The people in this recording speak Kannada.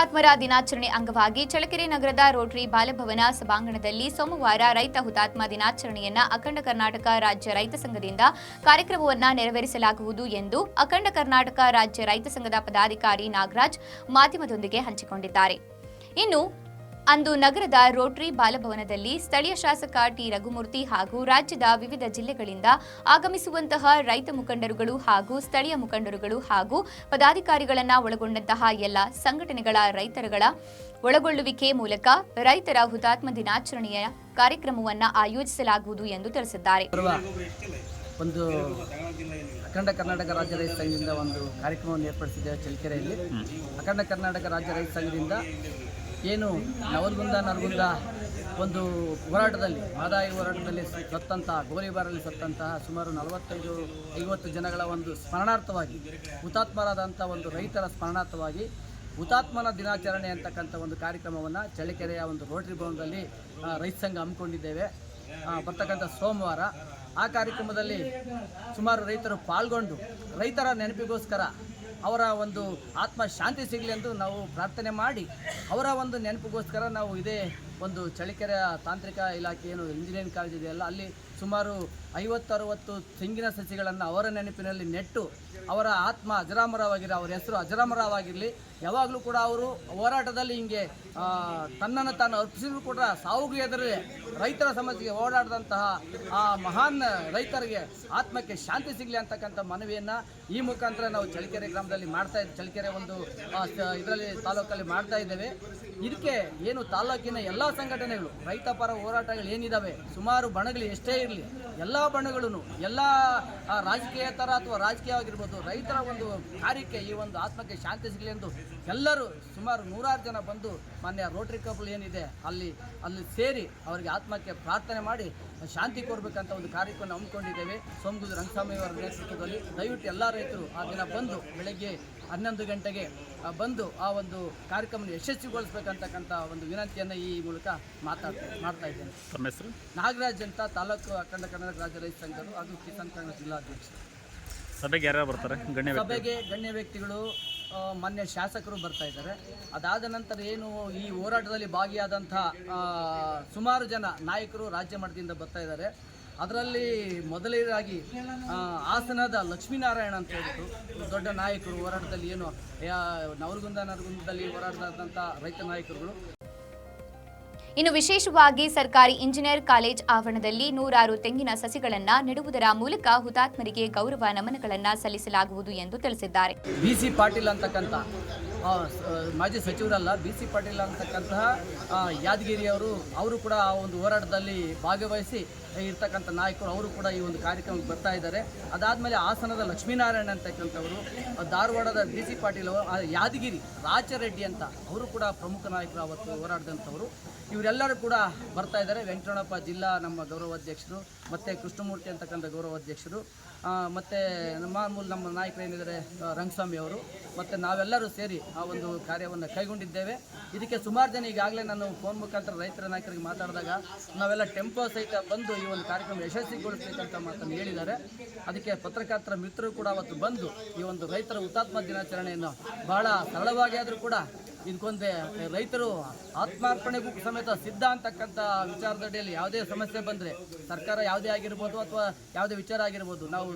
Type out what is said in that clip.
ಹುತಾತ್ಮರ ದಿನಾಚರಣೆ ಅಂಗವಾಗಿ ಚಳ್ಳಕೆರೆ ನಗರದ ರೋಟರಿ ಬಾಲಭವನ ಸಭಾಂಗಣದಲ್ಲಿ ಸೋಮವಾರ ರೈತ ಹುತಾತ್ಮ ದಿನಾಚರಣೆಯನ್ನ ಅಖಂಡ ಕರ್ನಾಟಕ ರಾಜ್ಯ ರೈತ ಸಂಘದಿಂದ ಕಾರ್ಯಕ್ರಮವನ್ನ ನೆರವೇರಿಸಲಾಗುವುದು ಎಂದು ಅಖಂಡ ಕರ್ನಾಟಕ ರಾಜ್ಯ ರೈತ ಸಂಘದ ಪದಾಧಿಕಾರಿ ನಾಗರಾಜ್ ಮಾಧ್ಯಮದೊಂದಿಗೆ ಹಂಚಿಕೊಂಡಿದ್ದಾರೆ. ಇನ್ನು ಅಂದು ನಗರದ ರೋಟರಿ ಬಾಲಭವನದಲ್ಲಿ ಸ್ಥಳೀಯ ಶಾಸಕ ಟಿ. ರಘುಮೂರ್ತಿ ಹಾಗೂ ರಾಜ್ಯದ ವಿವಿಧ ಜಿಲ್ಲೆಗಳಿಂದ ಆಗಮಿಸುವಂತಹ ರೈತ ಮುಖಂಡರುಗಳು ಹಾಗೂ ಸ್ಥಳೀಯ ಮುಖಂಡರುಗಳು ಹಾಗೂ ಪದಾಧಿಕಾರಿಗಳನ್ನ ಒಳಗೊಂಡಂತಹ ಎಲ್ಲ ಸಂಘಟನೆಗಳ ರೈತರುಗಳ ಒಳಗೊಳ್ಳುವಿಕೆ ಮೂಲಕ ರೈತರ ಹುತಾತ್ಮ ದಿನಾಚರಣೆಯ ಕಾರ್ಯಕ್ರಮವನ್ನು ಆಯೋಜಿಸಲಾಗುವುದು ಎಂದು ತಿಳಿಸಿದ್ದಾರೆ. ಒಂದು ಅಖಂಡ ಕರ್ನಾಟಕ ರಾಜ್ಯ ರೈತ ಸಂಘದಿಂದ ಒಂದು ಕಾರ್ಯಕ್ರಮವನ್ನು ಏರ್ಪಡಿಸಿದ್ದೇವೆ ಚಳ್ಳಕೆರೆಯಲ್ಲಿ. ಅಖಂಡ ಕರ್ನಾಟಕ ರಾಜ್ಯ ರೈತ ಸಂಘದಿಂದ ಏನು ನವಲ್ಗುಂದ, ನರಗುಂದ ಒಂದು ಹೋರಾಟದಲ್ಲಿ, ಮಹದಾಯಿ ಹೋರಾಟದಲ್ಲಿ ಸತ್ತಂತಹ ಗೋಲಿಬಾರಲ್ಲಿ ಸತ್ತಂತಹ ಸುಮಾರು ನಲವತ್ತೈದು, ಐವತ್ತು ಜನಗಳ ಒಂದು ಸ್ಮರಣಾರ್ಥವಾಗಿ, ಹುತಾತ್ಮರಾದಂಥ ಒಂದು ರೈತರ ಸ್ಮರಣಾರ್ಥವಾಗಿ, ಹುತಾತ್ಮನ ದಿನಾಚರಣೆ ಅಂತಕ್ಕಂಥ ಒಂದು ಕಾರ್ಯಕ್ರಮವನ್ನು ಚಳ್ಳಕೆರೆಯ ಒಂದು ರೋಟರಿ ಭವನದಲ್ಲಿ ರೈತ ಸಂಘ ಹಮ್ಮಿಕೊಂಡಿದ್ದೇವೆ. ಬರ್ತಕ್ಕಂಥ ಸೋಮವಾರ. ಆ ಕಾರ್ಯಕ್ರಮದಲ್ಲಿ ಸುಮಾರು ರೈತರು ಪಾಲ್ಗೊಂಡು, ರೈತರ ನೆನಪಿಗೋಸ್ಕರ ಅವರ ಒಂದು ಆತ್ಮ ಶಾಂತಿ ಸಿಗಲಿ ಎಂದು ನಾವು ಪ್ರಾರ್ಥನೆ ಮಾಡಿ ಅವರ ಒಂದು ನೆನಪಿಗೋಸ್ಕರ ನಾವು ಇದೇ ಒಂದು ಚಳಿಕೆರೆ ತಾಂತ್ರಿಕ ಇಲಾಖೆ ಏನು ಇಂಜಿನಿಯರಿಂಗ್ ಕಾಲೇಜ್ ಇದೆಯಲ್ಲ, ಅಲ್ಲಿ ಸುಮಾರು ಐವತ್ತರವತ್ತು ತೆಂಗಿನ ಸಸಿಗಳನ್ನು ಅವರ ನೆನಪಿನಲ್ಲಿ ನೆಟ್ಟು ಅವರ ಆತ್ಮ ಅಜರಾಮರವಾಗಿರಲಿ ಅವರ ಹೆಸರು ಅಜರಾಮರವಾಗಿರಲಿ, ಯಾವಾಗಲೂ ಕೂಡ ಅವರು ಹೋರಾಟದಲ್ಲಿ ಹಿಂಗೆ ತನ್ನನ್ನು ತಾನು ಅರ್ಪಿಸಿದ್ರು ಕೂಡ ಸಾವಿಗೂ ಎದುರೇ ರೈತರ ಸಮಸ್ಯೆಗೆ ಓಡಾಡಿದಂತಹ ಆ ಮಹಾನ್ ರೈತರಿಗೆ ಆತ್ಮಕ್ಕೆ ಶಾಂತಿ ಸಿಗಲಿ ಅಂತಕ್ಕಂಥ ಮನವಿಯನ್ನು ಈ ಮುಖಾಂತರ ನಾವು ಚಳಿಕೆರೆ ಗ್ರಾಮದಲ್ಲಿ ಮಾಡ್ತಾ ಇದ್ದೀವಿ ಚಳಿಕೆರೆ ಒಂದು ಇದರಲ್ಲಿ ತಾಲೂಕಲ್ಲಿ ಮಾಡ್ತಾ ಇದ್ದೇವೆ. ಇದಕ್ಕೆ ಏನು ತಾಲೂಕಿನ ಎಲ್ಲ ಸಂಘಟನೆಗಳು ರೈತ ಪರ ಹೋರಾಟಗಳು ಏನಿದ್ದಾವೆ ಸುಮಾರು ಬಣಗಳು ಎಷ್ಟೇ ಇರಲಿ ಎಲ್ಲ ಬಣಗಳೂ ಎಲ್ಲ ಆ, ರಾಜಕೀಯೇತರ ಅಥವಾ ರಾಜಕೀಯವಾಗಿರ್ಬೋದು ರೈತರ ಒಂದು ಕಾರ್ಯಕ್ಕೆ ಈ ಒಂದು ಆತ್ಮಕ್ಕೆ ಶಾಂತಿ ಸಿಗಲಿ ಎಂದು ಎಲ್ಲರೂ ಸುಮಾರು ನೂರಾರು ಜನ ಬಂದು ಮಾನ್ಯ ರೋಟ್ರಿ ಕಬಲ್ ಏನಿದೆ ಅಲ್ಲಿ ಅಲ್ಲಿ ಸೇರಿ ಅವರಿಗೆ ಆತ್ಮಕ್ಕೆ ಪ್ರಾರ್ಥನೆ ಮಾಡಿ ಶಾಂತಿ ಕೋರ್ಬೇಕಂತ ಒಂದು ಕಾರ್ಯಕ್ರಮ ಹಮ್ಮಿಕೊಂಡಿದ್ದೇವೆ. ಸೋಮಗುದು ರಂಗಸ್ವಾಮಿ ಅವರ ನೇತೃತ್ವದಲ್ಲಿ ದಯವಿಟ್ಟು ಎಲ್ಲ ರೈತರು ಆ ದಿನ ಬಂದು ಬೆಳಗ್ಗೆ ಹನ್ನೊಂದು ಗಂಟೆಗೆ ಬಂದು ಆ ಒಂದು ಕಾರ್ಯಕ್ರಮ ಯಶಸ್ವಿಗೊಳಿಸಬೇಕಂತಕ್ಕಂಥ ಒಂದು ವಿನಂತಿಯನ್ನು ಈ ಮೂಲಕ ಮಾತಾಡ್ತಾ ಮಾಡ್ತಾ ಇದ್ದೇನೆ. ತಮ್ಮ ಹೆಸರು? ನಾಗರಾಜ್ ಅಂತ ತಾಲೂಕು ಅಖಂಡ ಕನ್ನಡ ರಾಜ್ಯ ರೈತ ಸಂಘರು ಅದು ಕಿಸಾನ್ ಕಾಂಗ್ರೆಸ್ ಜಿಲ್ಲಾಧ್ಯಕ್ಷ ಸಭೆಗೆ ಯಾರ್ಯಾರು ಬರ್ತಾರೆ? ಗಣ್ಯ ಸಭೆಗೆ ಗಣ್ಯ ವ್ಯಕ್ತಿಗಳು ಮೊನ್ನೆ ಮಾನ್ಯ ಶಾಸಕರು ಬರ್ತಾ ಇದ್ದಾರೆ. ಅದಾದ ನಂತರ ಏನು ಈ ಹೋರಾಟದಲ್ಲಿ ಭಾಗಿಯಾದಂಥ ಸುಮಾರು ಜನ ನಾಯಕರು ರಾಜ್ಯ ಮಟ್ಟದಿಂದ ಬರ್ತಾ ಇದ್ದಾರೆ. ಅದರಲ್ಲಿ ಮೊದಲನೇದಾಗಿ ಹಾಸನದ ಲಕ್ಷ್ಮೀನಾರಾಯಣ ಅಂತ ಹೇಳಿದ್ರು ದೊಡ್ಡ ನಾಯಕರು ಹೋರಾಟದಲ್ಲಿ ಏನು ನವಲಗುಂದ ನರಗುಂದದಲ್ಲಿ ಹೋರಾಟದಂಥ ರೈತ ನಾಯಕರುಗಳು. ಇನ್ನು ವಿಶೇಷವಾಗಿ ಸರ್ಕಾರಿ ಇಂಜಿನಿಯರ್ ಕಾಲೇಜ್ ಆವರಣದಲ್ಲಿ ನೂರಾರು ತೆಂಗಿನ ಸಸಿಗಳನ್ನು ನೆಡುವುದರ ಮೂಲಕ ಹುತಾತ್ಮರಿಗೆ ಗೌರವ ನಮನಗಳನ್ನು ಸಲ್ಲಿಸಲಾಗುವುದು ಎಂದು ತಿಳಿಸಿದ್ದಾರೆ. ಪಾಟೀಲ್ ಅಂತಕ್ಕಂಥ ಮಾಜಿ ಸಚಿವರಲ್ಲ, ಬಿ ಸಿ ಪಾಟೀಲ್ ಅಂತಕ್ಕಂತಹ ಯಾದಗಿರಿಯವರು, ಅವರು ಕೂಡ ಆ ಒಂದು ಹೋರಾಟದಲ್ಲಿ ಭಾಗವಹಿಸಿ ಇರ್ತಕ್ಕಂಥ ನಾಯಕರು, ಅವರು ಕೂಡ ಈ ಒಂದು ಕಾರ್ಯಕ್ರಮಕ್ಕೆ ಬರ್ತಾ ಇದ್ದಾರೆ. ಅದಾದಮೇಲೆ ಹಾಸನದ ಲಕ್ಷ್ಮೀನಾರಾಯಣ ಅಂತಕ್ಕಂಥವರು ಧಾರವಾಡದ ಬಿ ಸಿ ಪಾಟೀಲ್ ಅವರು ಯಾದಗಿರಿ ರಾಜರೆಡ್ಡಿ ಅಂತ, ಅವರು ಕೂಡ ಪ್ರಮುಖ ನಾಯಕರು ಅವತ್ತು ಹೋರಾಡಿದಂಥವರು. ಇವರೆಲ್ಲರೂ ಕೂಡ ಬರ್ತಾ ಇದ್ದಾರೆ. ವೆಂಕಟರಣಪ್ಪ ಜಿಲ್ಲಾ ನಮ್ಮ ಗೌರವಾಧ್ಯಕ್ಷರು ಮತ್ತು ಕೃಷ್ಣಮೂರ್ತಿ ಅಂತಕ್ಕಂಥ ಗೌರವಾಧ್ಯಕ್ಷರು ಮತ್ತು ನಮ್ಮ ಮೂಲ ನಮ್ಮ ನಾಯಕರೇನಿದ್ದಾರೆ ರಂಗಸ್ವಾಮಿ ಅವರು, ಮತ್ತು ನಾವೆಲ್ಲರೂ ಸೇರಿ ಆ ಒಂದು ಕಾರ್ಯವನ್ನು ಕೈಗೊಂಡಿದ್ದೇವೆ. ಇದಕ್ಕೆ ಸುಮಾರು ಜನ ಈಗಾಗಲೇ ನಾನು ಫೋನ್ ಮುಖಾಂತರ ರೈತರ ನಾಯಕರಿಗೆ ಮಾತಾಡಿದಾಗ ನಾವೆಲ್ಲ ಟೆಂಪೋ ಸಹಿತ ಬಂದು ಈ ಒಂದು ಕಾರ್ಯಕ್ರಮ ಯಶಸ್ವಿಗೊಳಿಸಬೇಕಂತ ಮಾತನ್ನು ಹೇಳಿದ್ದಾರೆ. ಅದಕ್ಕೆ ಪತ್ರಕರ್ತರ ಮಿತ್ರರು ಕೂಡ ಅವತ್ತು ಬಂದು ಈ ಒಂದು ರೈತರ ಹುತಾತ್ಮ ದಿನಾಚರಣೆಯನ್ನು ಬಹಳ ಸರಳವಾಗಿ ಆದರೂ ಕೂಡ ಇದಕ್ಕೊಂದೇ ರೈತರು ಆತ್ಮಾರ್ಪಣೆಗೂ ಸಮೇತ ಸಿದ್ಧ ಅಂತಕ್ಕಂಥ ವಿಚಾರದಡಿಯಲ್ಲಿ ಯಾವುದೇ ಸಮಸ್ಯೆ ಬಂದರೆ ಸರ್ಕಾರ ಯಾವುದೇ ಆಗಿರ್ಬೋದು ಅಥವಾ ಯಾವುದೇ ವಿಚಾರ ಆಗಿರ್ಬೋದು, ನಾವು